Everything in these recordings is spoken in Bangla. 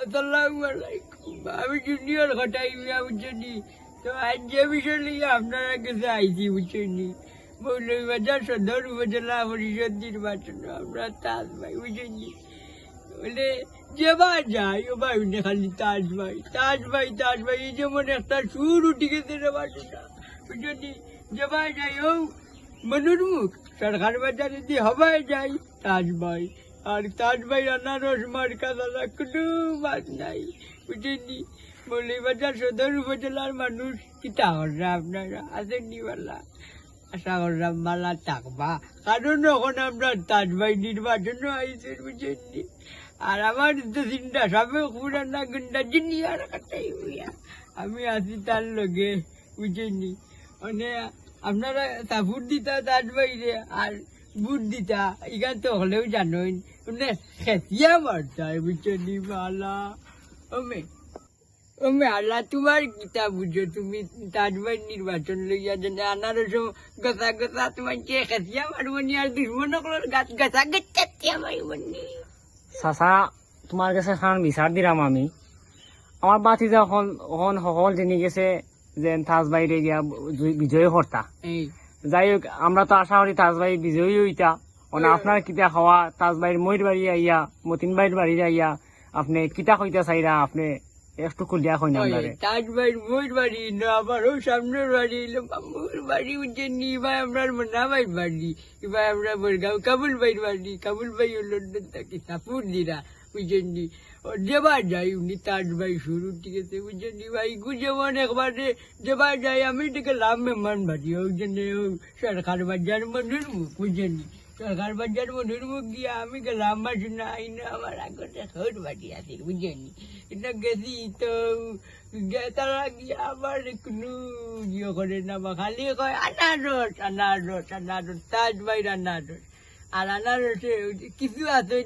আসসালামু আলাইকুম আমি জুনিয়র ঘটাই মিয়া বুঝছেনি তো আজ যে বিষয় নিয়ে আপনারা কাছে আইছি বুঝছেনি মৌলভীবাজার সদর উপজেলা পরিষদ নির্বাচন আমরা তাজ ভাই বুঝছেনি বলে যেবার যাই ও ভাই উনি খালি তাজ ভাই তাজ ভাই তাজ ভাই এই যেমন একটা সুর উঠে গেছে রে বাসটা বুঝছেনি যেবার যাই ও মনুর মুখ সরকার বাজারে দিয়ে হবায় যাই তাজ ভাই আর তাজ ভাই আনারস মার্কা দাদা কোনো বাদ নাই বুঝেননি মৌলিবাজার সদর উপজেলার মানুষ, কি তাহলে আপনারা আসেননি বালা? আশা করলাম বালা থাকবা কারণ এখন আমরা তাজ ভাই নির্বাচন আইসেন বুঝেননি। আর আমার তো চিন্তা সবে পুরানা গুন্ডা জিনি আর কাটাই হইয়া। আমি আছি তার লগে, বুঝেননি। মানে আপনারা ভোট দিতা তাজ ভাই রে আর দিতা ইগান তো হলেও জানোই। খেতিয়া মারতাই বুঝেননি বালা ওমে ওমে আল্লাহ তোমার কিতা বুঝো? তুমি তাজভাই নির্বাচন লইয়া জানে আনারস গছা গছা তোমার কে খেতিয়া মারবো নি আর দুশ্মন গাছ গছা গচ্ছা মারবো নি। চাচা তোমার কাছে খান বিচার দিলাম আমি। আমার বাতি যখন এখন সকল জেনে গেছে যে তাজ বাইরে গিয়া জয়- বিজয়ী হর্তা। যাই হোক আমরা তো আশা করি তাজ ভাই বিজয়ী হইতা। মানে আপনার কিতা খাওয়া তাজ ভাইয়ের ময়ূর বাড়ি আইয়া মতিন ভাইয়ের বাড়ি আইয়া আপনি কিতা কইতা চাইরা আপনি একটু খুলিয়া কই না আপনারে তাজভাই মোর বাড়ি না আবার ও সামনের বাড়ি মামুর বাড়ি উঠে নি ভাই আমরা নামাই বাড়ি এবার আমরা বলগাঁও কাবুল ভাইয়ের বাড়ি কাবুল ভাই লন্ডন থাকি সাপুর দিরা যেবার যাই, উনি তাজ ভাই শুরু ঠিক আছে বুঝেননি ভাই যেমন একবারে যেবার যাই, আমি থেকে লাভ মেহমান ওই জন্য ও সরকার বাজার মনুর মুখ বুঝেননি সরকার বাজার মনুর মুখ গিয়া আমি গেলাম মাস না আইনা আমার আগতে সর বাড়ি আছে বুঝেননি এটা গেছি তো গে- তারা গিয়া আবার কোনো ইয়ে করে না, বা খালি কয়, আনারস আনারস আনারস, তাজ ভাই আনারস। আর আনারসে কিছু আছে,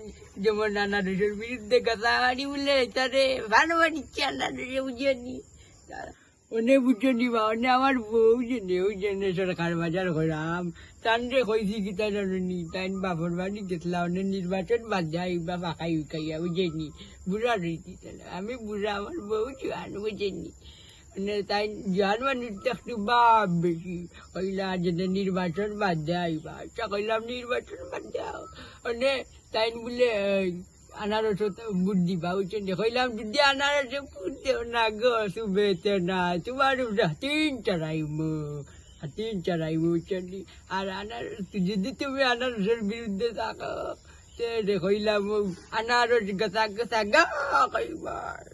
যেমন আনারসের বিরুদ্ধে গাছাগাড়ি বলে তারে ভালো বাড়িচ্ছে আনারসে বুঝেনি। অনেক বুঝনি বা অনেক আমার বউ জেনে ওই জেনে সরকার বাজার করাম তান্ডে কইছি কি, তাই জানি তাই বাপর বাড়ি গেছিলাম অনেক নির্বাচন বাদ যাই, বা বাকাই উকাইয়া বুঝেনি। বুড়া রইছি আমি বুড়া, আমার বউ জোয়ান বুঝেনি। তাই জোয়ান মানুষ তো একটু বাপ বেশি কইলা যেতে নির্বাচন বাদ বা আচ্ছা কইলাম নির্বাচন বাদ দাও মানে তাই বলে আনারস বুট দিবা বুঝছেন কইলাম যদি আনারস বুট দেও না গো সুবেতে না তোমার তিন চড়াইবো তিন চড়াইবো বুঝছেন আর আনারস যদি তুমি আনারসের বিরুদ্ধে থাকো তে কইলাম আনারস গছা গছা গা কইবার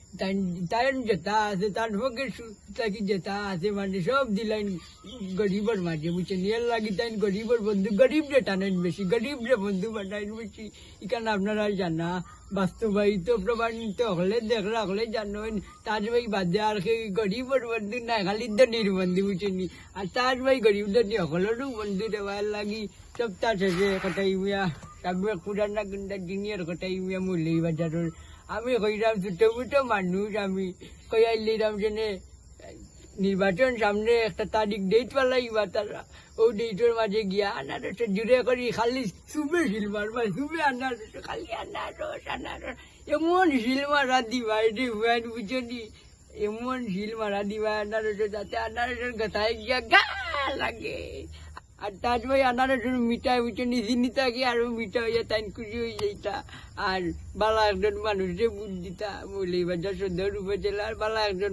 তাই তাই যেটা আছে তার ভোগের তাকে যেটা আছে মানে সব দিলেন গরিবর মাঝে বুঝছে নিয়ে লাগি তাই গরিবর বন্ধু গরিব রে টানেন বেশি গরিব রে বন্ধু বানাইন বেশি এখানে আপনারা জানা বাস্তবায়িত প্রমাণিত হলে দেখলে হলে জানেন তাজ ভাই বাদে আর সেই গরিবর বন্ধু নাই খালি ধনির বন্ধু বুঝেনি আর তাজ ভাই গরিব ধনী সকলেরও বন্ধু দেওয়ার লাগি সপ্তাহ শেষে কটাই মিয়া সাবেক পুরানা গুন্ডা জিনিয়র কটাই মিয়া মুরলি বাজারের আমি কইরাম ছোট মোটো মানুষ, আমি কইয়াই লইরাম জেনে নির্বাচন সামনে একটা তারিখ ডেট পালাইবা তারা। ও ডেটের মাঝে গিয়া আনারস জুড়ে করি খালি সুবে সিলমার বা সুবে আনারস, খালি আনারস আনারস। এমন সিলমারা দিবা এটি হুয়ান বুঝনি এমন সিলমারা দিবা আনারস, যাতে আনারসের গাথায় গিয়া গা লাগে। আর তাজ ভাই আনারসের মিঠাই নিজে নিতে কি আরও মিঠা হইয়া তাই খুশি হয়ে যাইতা। আর বালা একজন মানুষ যে বুঝ দিতা বলে বাজার সন্ধ্যা আর বালা একজন